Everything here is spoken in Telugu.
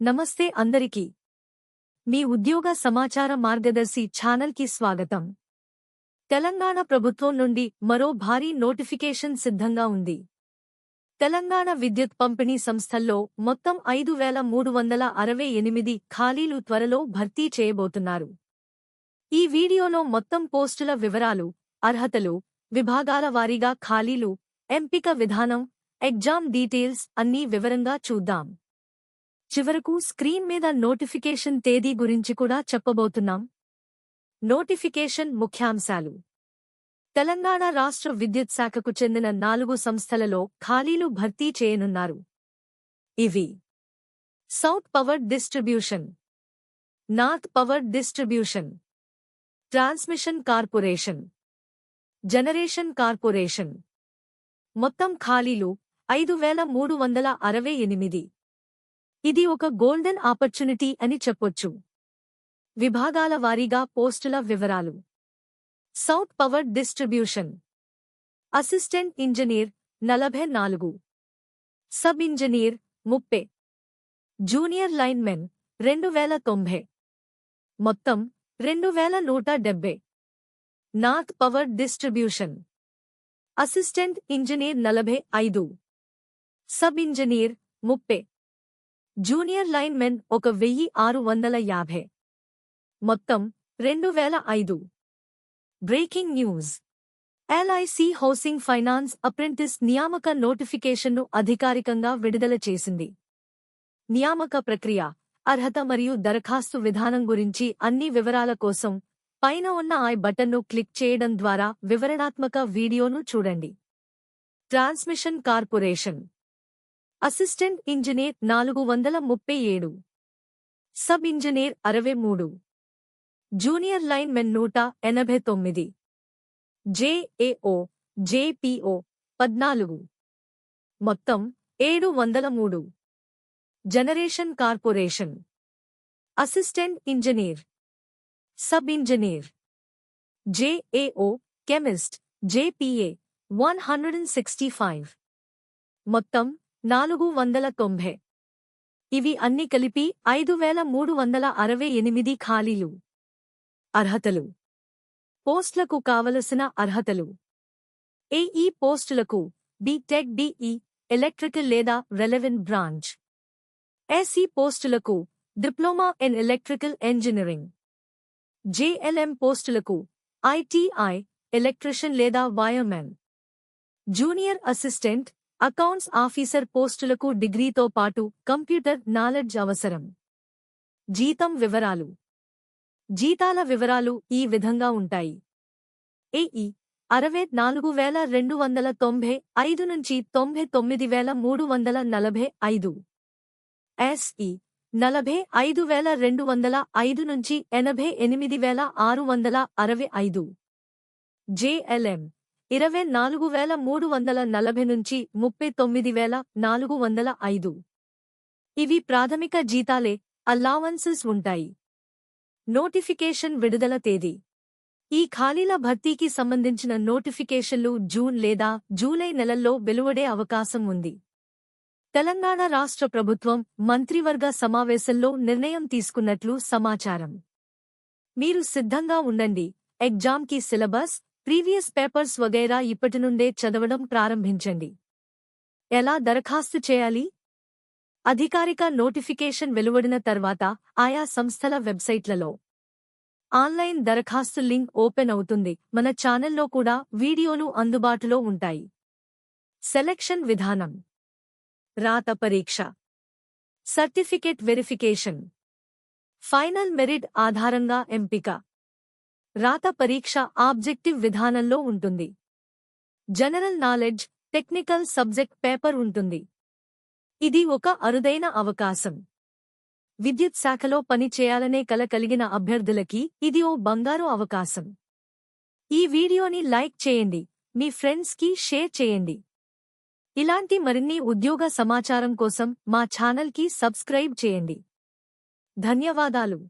నమస్తే అందరికీ. మీ ఉద్యోగ సమాచార మార్గదర్శి ఛానల్కి స్వాగతం. తెలంగాణ ప్రభుత్వం నుండి మరో భారీ నోటిఫికేషన్ సిద్ధంగా ఉంది. తెలంగాణ విద్యుత్ పంపిణీ సంస్థల్లో మొత్తం ఐదు వేల మూడు వందల అరవై ఎనిమిది ఖాళీలు త్వరలో భర్తీ చేయబోతున్నారు. ఈ వీడియోలో మొత్తం పోస్టుల వివరాలు అర్హతలు విభాగాల వారీగా ఖాళీలు ఎంపిక విధానం ఎగ్జామ్ డీటెయిల్స్ అన్నీ వివరంగా చూద్దాం. చివరకు స్క్రీన్ మీద నోటిఫికేషన్ తేదీ గురించి కూడా చెప్పబోతున్నాం. నోటిఫికేషన్ ముఖ్యాంశాలు. తెలంగాణ రాష్ట్ర విద్యుత్ శాఖకు చెందిన నాలుగు సంస్థలలో ఖాళీలు భర్తీ చేయనున్నారు. ఇవి south power distribution north power distribution transmission corporation generation corporation. మొత్తం ఖాళీలు ఐదు వేల మూడు వందల అరవై ఎనిమిది. ఇది ఒక గోల్డెన్ ఆపర్చునిటీ అని చెప్పొచ్చు. విభాగాల వారీగా పోస్టుల వివరాలు. South power distribution. Assistant engineer నలభై నాలుగు. సబ్ ఇంజనీర్ ముప్పై. జూనియర్ లైన్మెన్ రెండు వేల తొంభై. మొత్తం రెండు వేల నూట డెబ్బై. North power distribution. Assistant engineer నలభై ఐదు. సబ్ ఇంజనీర్ ముప్పై. జూనియర్ లైన్ మెన్ ఒక వెయ్యి ఆరు వందల యాభై. మొత్తం రెండు వేల ఐదు. Breaking news. LIC housing finance apprentice నియామక నోటిఫికేషన్ను అధికారికంగా విడుదల చేసింది. నియామక ప్రక్రియ అర్హత మరియు దరఖాస్తు విధానం గురించి అన్ని వివరాల కోసం పైన ఉన్న ఐ బటన్ను క్లిక్ చేయడం ద్వారా వివరణాత్మక వీడియోను చూడండి. Transmission corporation. అసిస్టెంట్ ఇంజనీర్ నాలుగు వందల ముప్పై ఏడు. సబ్ ఇంజనీర్ అరవై మూడు. జూనియర్ లైన్ మెన్ నూట ఎనభై తొమ్మిది. జేఏఓ జేపీఓ పద్నాలుగు. మొత్తం ఏడు వందల మూడు. Generation corporation. Assistant engineer. Sub engineer. JAO chemist JPA one hundred and sixty five. మొత్తం నాలుగు వందల తొంభై. ఇవి అన్ని కలిపి ఐదు వేల మూడు వందల అరవై ఎనిమిది ఖాళీలు. అర్హతలు. పోస్టులకు కావలసిన అర్హతలు. ఏఈ పోస్టులకు బీటెక్ డిఈ ఎలక్ట్రికల్ లేదా రెలెవెంట్ బ్రాంచ్. ఎస్ఈ పోస్టులకు diploma in electrical engineering. JLM పోస్టులకు ఐటీఐ ఎలక్ట్రిషియన్ లేదా wiremen junior assistant accounts officer పోస్టులకు డిగ్రీతో పాటు కంప్యూటర్ నాలెడ్జ్ అవసరం. జీతం వివరాలు. జీతాల వివరాలు ఈ విధంగా ఉంటాయి. ఏఈ అరవై నాలుగు వేల రెండు వందల తొంభై ఐదు నుంచి తొంభై తొమ్మిది వేల మూడు వందల నలభై ఐదు. ఎస్ఈ నలభై ఐదు వేల రెండు వందల ఐదు నుంచి ఎనభై ఎనిమిది వేల ఆరు వందల అరవై ఐదు. జేఎల్ఎం ఇరవై నాలుగు వేల మూడు వందల నలభై నుంచి ముప్పై తొమ్మిది వేల నాలుగు వందల ఐదు. ఇవి ప్రాథమిక జీతాలే అల్లావన్సెస్ ఉంటాయి. నోటిఫికేషన్ విడుదల తేదీ. ఈ ఖాళీల భర్తీకి సంబంధించిన నోటిఫికేషన్లు జూన్ లేదా జూలై నెలల్లో వెలువడే అవకాశం ఉంది. తెలంగాణ రాష్ట్ర ప్రభుత్వం మంత్రివర్గ సమావేశంలో నిర్ణయం తీసుకున్నట్లు సమాచారం. మీరు సిద్ధంగా ఉండండి ఎగ్జామ్కి సిలబస్ ప్రీవియస్ పేపర్స్ వగైరా ఇప్పటి నుండే చదవడం ప్రారంభించండి. ఎలా దరఖాస్తు చేయాలి? అధికారిక నోటిఫికేషన్ వెలువడిన తర్వాత ఆయా సంస్థల వెబ్సైట్లలో. ఆన్లైన్ దరఖాస్తు లింక్ ఓపెన్ అవుతుంది. మన ఛానల్లో కూడా వీడియోలు అందుబాటులో ఉంటాయి. సెలెక్షన్ విధానం. రాత పరీక్ష. Certificate verification. ఫైనల్ మెరిట్ ఆధారంగా ఎంపిక. రాత పరీక్ష ఆబ్జెక్టివ్ విధానంలో ఉంటుంది. General knowledge technical subject paper ఉంటుంది. ఇది ఒక అరుదైన అవకాశం. విద్యుత్ శాఖలో పని చేయాలనే కల కలిగిన అభ్యర్థులకి ఇది ఓ బంగారు అవకాశం. ఈ వీడియోని లైక్ చేయండి మీ ఫ్రెండ్స్కి షేర్ చేయండి. ఇలాంటి మరిన్ని ఉద్యోగ సమాచారం కోసం మా ఛానల్కి సబ్స్క్రైబ్ చేయండి. ధన్యవాదాలు.